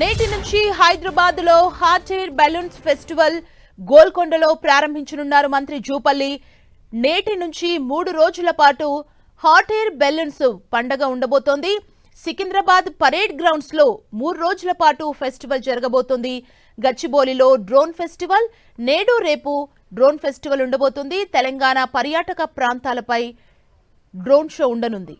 నేటి నుంచి హైదరాబాద్లో హాట్ ఎయిర్ బెలూన్స్ ఫెస్టివల్ గోల్కొండలో ప్రారంభించనున్నారు మంత్రి జూపల్లి. నేటి నుంచి మూడు రోజుల పాటు హాట్ ఎయిర్ బెలూన్స్ పండగ ఉండబోతోంది. సికింద్రాబాద్ పరేడ్ గ్రౌండ్స్లో మూడు రోజుల పాటు ఫెస్టివల్ జరగబోతోంది. గచ్చిబౌలిలో డ్రోన్ ఫెస్టివల్ నేడు రేపు డ్రోన్ ఫెస్టివల్ ఉండబోతుంది. తెలంగాణ పర్యాటక ప్రాంతాలపై డ్రోన్ షో ఉండనుంది.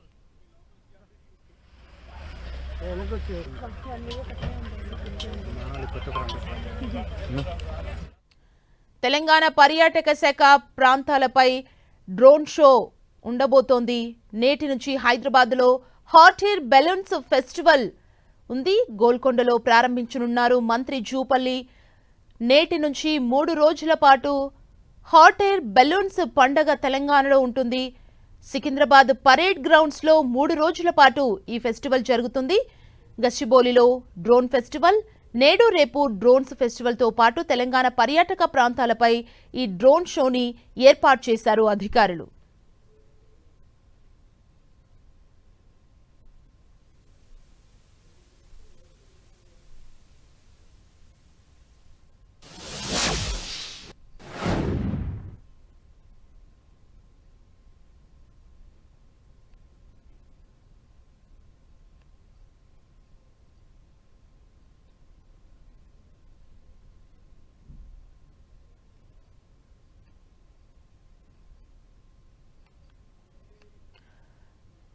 తెలంగాణ పర్యాటక శాఖ ప్రాంతాలపై డ్రోన్ షో ఉండబోతోంది. నేటి నుంచి హైదరాబాద్లో హాట్ ఎయిర్ బెలూన్స్ ఫెస్టివల్ ఉంది. గోల్కొండలో ప్రారంభించనున్నారు మంత్రి జూపల్లి. నేటి నుంచి మూడు రోజుల పాటు హాట్ ఎయిర్ బెలూన్స్ పండగ తెలంగాణలో ఉంటుంది. సికింద్రాబాద్ పరేడ్ గ్రౌండ్స్లో మూడు రోజుల పాటు ఈ ఫెస్టివల్ జరుగుతుంది. గచ్చిబౌలిలో డ్రోన్ ఫెస్టివల్ నేడు రేపు డ్రోన్స్ ఫెస్టివల్తో పాటు తెలంగాణ పర్యాటక ప్రాంతాలపై ఈ డ్రోన్ షోని ఏర్పాటు చేశారు అధికారులు.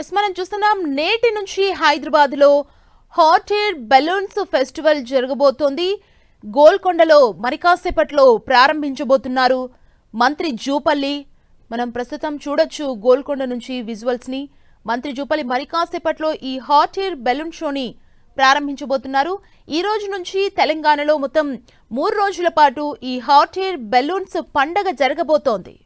మనం చూస్తున్నాం నేటి నుంచి హైదరాబాద్లో హాట్ ఎయిర్ బెలూన్స్ ఫెస్టివల్ జరగబోతోంది. గోల్కొండలో మరికాసేపట్లో ప్రారంభించబోతున్నారు మంత్రి జూపల్లి. మనం ప్రస్తుతం చూడొచ్చు గోల్కొండ నుంచి విజువల్స్ని. మంత్రి జూపల్లి మరికాసేపట్లో ఈ హాట్ ఎయిర్ బెలూన్ షోని ప్రారంభించబోతున్నారు. ఈ రోజు నుంచి తెలంగాణలో మొత్తం మూడు రోజుల పాటు ఈ హాట్ ఎయిర్ బెలూన్స్ పండగ జరగబోతోంది.